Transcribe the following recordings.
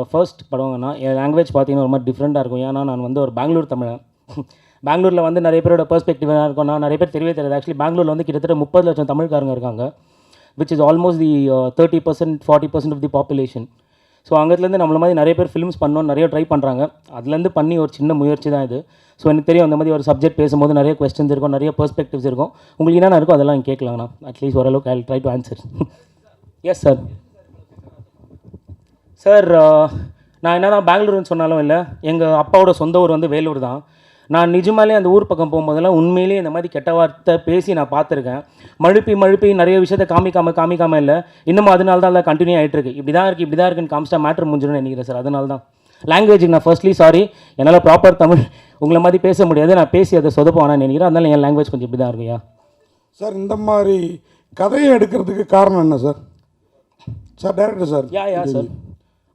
First படம்னா என் language பார்த்தீங்கன்னா ஒரு மாதிரி டிஃப்ரெண்ட்டாக இருக்கும். ஏன்னா நான் வந்து ஒரு பெங்களூர் தமிழன். பெங்களூரில் வந்து நிறைய பேரோட பெர்ஸ்பெக்டிவாக இருக்கும் நான் நிறைய பேர் தெரியவே தெரியாது. ஆக்சுவலி பெங்களூரில் வந்து கிட்டத்தட்ட முப்பது லட்சம் தமிழ்காரங்க இருக்காங்க which is almost the thirty percent forty percent of the population so அங்கத்துலேருந்து நம்மள மாதிரி நிறைய பேர் ஃபிலிம்ஸ் பண்ணோம் நிறைய ட்ரை பண்ணுறாங்க அதுலேருந்து பண்ணி ஒரு சின்ன முயற்சி தான் இது. ஸோ எனக்கு தெரியும் அந்த மாதிரி ஒரு சப்ஜெக்ட் பேசும்போது நிறைய கொஸ்டின்ஸ் இருக்கும் நிறைய பெர்ஸ்பெக்டிவ்ஸ் இருக்கும். உங்களுக்கு என்னென்ன இருக்கும் அதெல்லாம் கேட்கலாங்கண்ணா. அட்லீஸ்ட் ஓரளவுக்கு I try to answer yes sir sir நான் என்ன தான் பெங்களூருன்னு சொன்னாலும் இல்லை எங்கள் அப்பாவோட சொந்த ஊர் வந்து வேலூர் தான். நான் நிஜமாலே அந்த ஊர் பக்கம் போகும்போதெல்லாம் உண்மையிலேயே இந்த மாதிரி கெட்ட வார்த்தை பேசி நான் பார்த்துருக்கேன். மழுப்பி மழுப்பி நிறைய விஷயத்த காமிக்காம காமிக்காம இல்லை இன்னும் அதனால தான் அதில் கண்டினியூ ஆகிட்டு இருக்கு இப்படி தான் இருக்குது இப்படி தான் இருக்குன்னு காமிச்சிட்டா மேட்ரு முடிஞ்சிடும்னு நினைக்கிறேன் சார் அதனால தான். லாங்குவேஜுக்கு நான் ஃபர்ஸ்ட்லி சாரி என்னால் ப்ராப்பர் தமிழ் உங்களை மாதிரி பேச முடியாது நான் பேசி அதை சொதப்பானு நினைக்கிறேன். அதனால என் லாங்குவேஜ் கொஞ்சம் இப்படி தான் இருக்குயா சார் இந்த மாதிரி கதையை எடுக்கிறதுக்கு காரணம் என்ன sir? Sir director sir. Ya ya sir.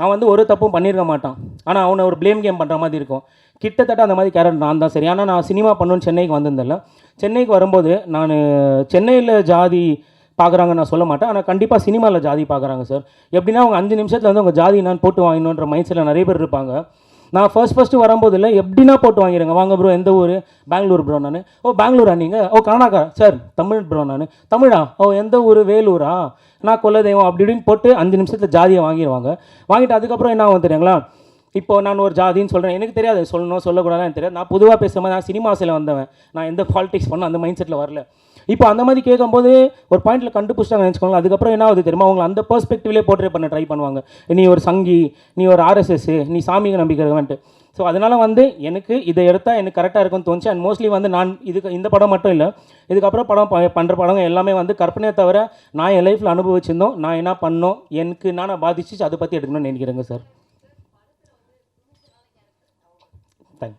அவன் வந்து ஒரு தப்பும் பண்ணியிருக்க மாட்டான். ஆனால் அவனை ஒரு ப்ளேம் கேம் பண்ணுற மாதிரி இருக்கும். கிட்டத்தட்ட அந்த மாதிரி கேரக்டர் நான் தான். சரி ஆனால் நான் சினிமா பண்ணணும்னு சென்னைக்கு வந்திருந்தேன்ல. சென்னைக்கு வரும்போது நான் சென்னையில் ஜாதி பார்க்குறாங்க நான் சொல்ல மாட்டேன். ஆனால் கண்டிப்பாக சினிமாவில் ஜாதி பார்க்குறாங்க சார் எப்படின்னா அவங்க அஞ்சு நிமிஷத்தில் வந்து உங்கள் ஜாதி என்னன்னு போட்டு வாங்கணுன்ற மைண்ட் செட்டில் நிறைய பேர் இருப்பாங்க. நான் ஃபர்ஸ்ட் ஃபஸ்ட்டு வரும்போது இல்லை எப்படின்னா போட்டு வாங்கிடுங்க வாங்க ப்ரோ எந்த ஊர்? பெங்களூர் ப்ரோ நான். ஓ பெங்களூரா நீங்கள் ஓ கர்நாடகா. சார் தமிழ் ப்ரோ நான். தமிழா? ஓ எந்த ஊர்? வேலூரா? நான் கொல்லதெய்வம் அப்படி இப்படின்னு போட்டு அஞ்சு நிமிஷத்தில் ஜாதியை வாங்கிடுவாங்க வாங்கிட்டு அதுக்கப்புறம் என்ன ஆகும் தெரியுங்களா? இப்போ நான் ஒரு ஜாதின்னு சொல்கிறேன் எனக்கு தெரியாது சொல்லணும் சொல்லக்கூடாதுன்னு தெரியாது. நான் பொதுவாக பேசும்போது நான் சினிமாஸில் வந்தவன். நான் எந்த பாலிடிக்ஸ் பண்ண அந்த மைண்ட் செட்டில் வரல. இப்போ அந்த மாதிரி கேட்கும்போது ஒரு பாயிண்ட்டில் கண்டுபிடிச்சிட்டாங்க நினச்சிக்கோங்க அதுக்கப்புறம் என்ன ஆகுது தெரியுமா? அவங்க அந்த பெர்ஸ்பெக்டிவ்லேயே போர்ட்ரே பண்ண ட்ரை பண்ணுவாங்க. நீ ஒரு சங்கி நீ ஒரு ஆர்எஸ்எஸ் நீ சாமிக்கு நம்பிக்கை ஸோ அதனால் வந்து எனக்கு இதை எடுத்தால் எனக்கு கரெக்டாக இருக்கும்னு தோணுச்சு. அண்ட் மோஸ்ட்லி வந்து நான் இதுக்கு இந்த படம் மட்டும் இல்லை. இதுக்கப்புறம் படம் ப- பண்ணுற படங்கள் எல்லாமே வந்து கற்பனையை தவிர நான் என் லைஃப்பில் அனுபவிச்சிருந்தோம். நான் என்ன பண்ணோம்? எனக்கு என்னென்ன பாதிச்சு அதை பற்றி எடுக்கணும்னு நினைக்கிறேங்க சார் தேங்க்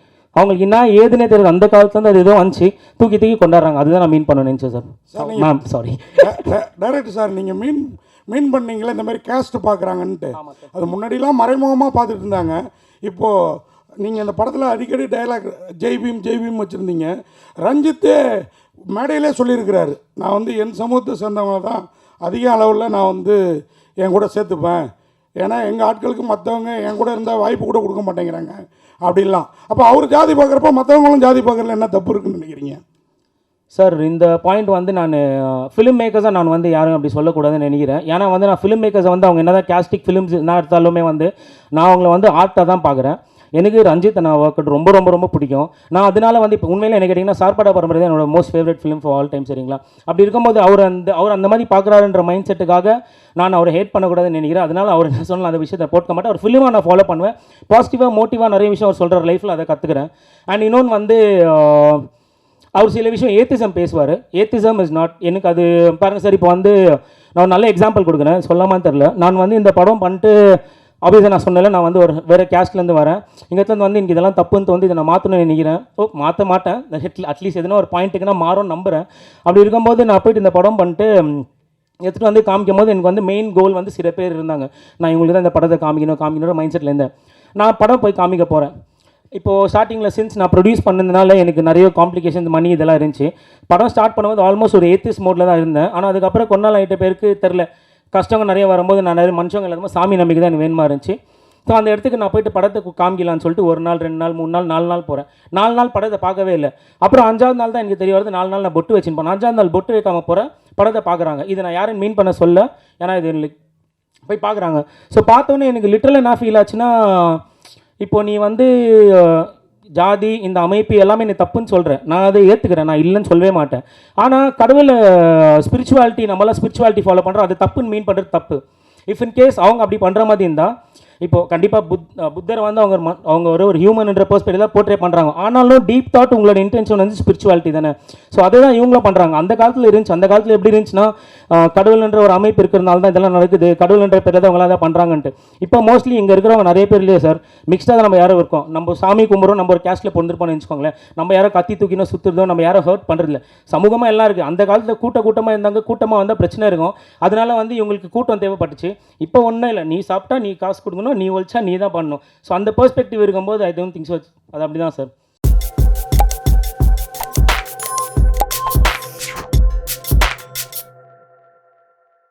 அவங்களுக்கு என்ன ஏதுனே தெரியாது அந்த காலத்துலேருந்து அது ஏதோ வந்துச்சு. தூக்கி தூக்கி கொண்டாடுறாங்க. அதுதான் நான் மீன் பண்ண நினச்சேன் sir ma'am sorry director sir நீங்கள் மீன் மீன் பண்ணீங்களே இந்த மாதிரி கேஸ்ட் பார்க்குறாங்கன்ட்டு. அது முன்னாடிலாம் மறைமுகமாக பார்த்துட்டு இருந்தாங்க. இப்போது நீங்கள் இந்த படத்தில் அடிக்கடி டயலாக் ஜெய் பீம் ஜெய் பீம் வச்சுருந்தீங்க. ரஞ்சித்தே மேடையிலே சொல்லியிருக்கிறாரு. நான் வந்து என் சமூகத்தை சேர்ந்தவங்க தான் அதிக அளவில் நான் வந்து என் கூட சேர்த்துப்பேன். ஏன்னா எங்கள் ஆட்களுக்கு மற்றவங்க என் கூட இருந்தால் வாய்ப்பு கூட கொடுக்க மாட்டேங்கிறாங்க. அப்படின்லாம் அப்போ அவர் ஜாதி பார்க்குறப்ப மற்றவங்களும் ஜாதி பார்க்குறதுல என்ன தப்பு இருக்குன்னு நினைக்கிறீங்க? சார் இந்த பாயிண்ட் வந்து நான் ஃபிலிம் மேக்கர்ஸாக நான் வந்து யாரும் அப்படி சொல்லக்கூடாதுன்னு நினைக்கிறேன். ஏன்னா வந்து நான் ஃபிலிம் மேக்கர்ஸை வந்து அவங்க என்ன தான் கேஸ்டிக் ஃபிலிம்ஸ் என்ன எடுத்தாலுமே வந்து நான் அவங்கள வந்து ஆர்ட்டாக தான் பார்க்குறேன் எனக்கு ரஞ்சித் நான் ஒர்க் ரொம்ப ரொம்ப ரொம்ப பிடிக்கும். நான் அதனால வந்து இப்போ உண்மையில் என்ன கேட்டிங்கன்னா சார்பாடா பரம்பரை தான் என்னோட most favourite film for all time சரிங்களா? அப்படி இருக்கும்போது அவர் அந்த அவர் அந்த மாதிரி பார்க்குறாருன்ற மைண்ட் செட்டுக்காக நான் அவரை ஹேட் பண்ணக்கூடாதுன்னு நினைக்கிறேன். அதனால் அவர் என்ன அந்த விஷயத்தை போட்க மாட்டேன். அவர் ஃபிலிமாக நான் ஃபாலோ பண்ணுவேன். பாசிட்டிவாக மோட்டிவாக நிறைய விஷயம் அவர் சொல்கிற லைஃப்பில் அதை கற்றுக்கிறேன் அண்ட் இன்னொன்று வந்து அவர் சில விஷயம் ஏத்திசம் பேசுவார். ஏத்திசம் இஸ் நாட் எனக்கு அது பாருங்கள் சார் இப்போ வந்து நான் நல்ல எக்ஸாம்பிள் கொடுக்குறேன். சொல்லாமான்னு தெரில நான் வந்து இந்த படம் பண்ணிட்டு ஆப்வியஸாக நான் சொன்னல நான் வந்து ஒரு வேறு கேஸ்ட்லேருந்து வரேன். இங்கேருந்து வந்து எனக்கு இதெல்லாம் தப்புன்னு வந்து இதை நான் மாற்றணும்னு நினைக்கிறேன். ஓ மாற்ற மாட்டேன். அட்லீஸ்ட் எதுனா ஒரு பாயிண்ட்டுக்கு நான் மாறும்னு நம்புகிறேன் அப்படி இருக்கும்போது நான் போயிட்டு இந்த படம் பண்ணிட்டு எடுத்துகிட்டு வந்து காமிக்கும் போது எனக்கு வந்து மெயின் கோல் வந்து சில பேர் இருந்தாங்க. நான் இவங்களுக்கு தான் இந்த படத்தை காமிக்கணும் காமிக்கணும் மைண்ட் செட்டில் இருந்தேன். நான் படம் போய் காமிக்க போகிறேன் இப்போது ஸ்டார்டிங்கில் சின்ஸ் நான் ப்ரொடியூஸ் பண்ணதுனால எனக்கு நிறைய காம்ப்ளிகேஷன்ஸ் மணி இதெல்லாம் இருந்துச்சு. படம் ஸ்டார்ட் பண்ணும்போது ஆல்மோஸ்ட் ஒரு எய்த்திஸ் மோடில் தான் இருந்தேன். ஆனால் அதுக்கப்புறம் கொஞ்ச நாள் ஆகிட்ட பேருக்கு தெரில கஷ்டங்கள் நிறைய வரும்போது நான் நிறைய மனுஷங்க எல்லாருமே சாமி நம்பிக்கை தான் எனக்கு வேணுமா இருந்துச்சு. ஸோ அந்த இடத்துக்கு நான் போயிட்டு படத்தை காமிக்கலான்னு காமிக்கலாம்னு சொல்லிட்டு ஒரு நாள் ரெண்டு நாள் மூணு நாள் நாலு நாள் போகிறேன் நாலு நாள் படத்தை பார்க்கவே இல்லை. அப்புறம் அஞ்சாவது நாள் தான் எனக்கு தெரிய வருது நாலு நாள் நான் பொட்டு வச்சுருப்பேன். அஞ்சாவது நாள் பொட்டு வைக்காம போகிறேன் படத்தை பார்க்குறாங்க. இதை நான் யாரும் மீன் பண்ண சொல்ல ஏன்னா இது எனக்கு போய் பார்க்குறாங்க. ஸோ பார்த்தோன்னே எனக்கு லிட்டரலாக என்ன ஃபீல் ஆச்சுன்னா இப்போ நீ வந்து ஜாதி இந்த அமைப்பு எல்லாமே நீ தப்புன்னு சொல்கிறேன் நான் அதை ஏற்றுக்கிறேன் நான் இல்லைன்னு சொல்லவே மாட்டேன். ஆனால் கடவுள் ஸ்பிரிச்சுவாலிட்டி நம்மளாம் ஸ்பிரிச்சுவாலிட்டி ஃபாலோ பண்ணுறோம் அது தப்புன்னு மீன் பண்ணுறது தப்பு. இஃப் இன் கேஸ் அவங்க அப்படி பண்ணுற மாதிரி இருந்தால் இப்போது கண்டிப்பாக புத் புத்தரை வந்து அவங்க ம- அவங்க ஒரு ஒரு ஹியூமன்ன்ற பர்ஸ்பெக்டிவ் தான் போர்ட்ரே பண்ணுறாங்க ஆனாலும் டீப் தாட் உங்களோட இன்டென்ஷன் வந்து ஸ்பிரிச்சுவாலிட்டி தானே. ஸோ அதுதான் இவங்களும் பண்ணுறாங்க அந்த காலத்தில் இருந்துச்சு. அந்த காலத்தில் எப்படி இருந்துச்சுன்னா கடவுள்ன்ற ஒரு அமைப்பு இருக்கிறனால தான் இதெல்லாம் நடக்குது. கடவுள்ன்ற பேரில் தான் அவங்களாம் தான் பண்ணுறாங்கன்ட்டு இப்போ மோஸ்ட்லி இங்கே இருக்கிறவங்க நிறைய பேர் இல்லையே சார் மிக்ஸ்டாக தான் நம்ம யாரும் இருக்கோம். நம்ம சாமி கும்பிட்றோம் நம்ம ஒரு கேஸ்ட்டில் பொந்திருப்போம்னு வச்சுக்கோங்களேன். நம்ம யாரோ கத்தி தூக்கினோ சுற்றுறதோ நம்ம யாரும் ஹர்ட் பண்ணுறதில்ல சமூகமாக எல்லாம் இருக்குது அந்த காலத்தில் கூட்ட கூட்டமாக இருந்தாங்க. கூட்டமாக வந்தால் பிரச்சனை இருக்கும். அதனால வந்து இவங்களுக்கு கூட்டம் தேவைப்பட்டுச்சு. இப்போ ஒன்றும் இல்லை. நீ சாப்பிட்டா நீ காசு கொடுக்கணும். நீ ஒழிச்சா நீ தான் பண்ணணும். ஸோ அந்த பெர்ஸ்பெக்டிவ் இருக்கும்போது ஐ டோன்ட் திங்க் ஸோ அது அப்படி தான் சார்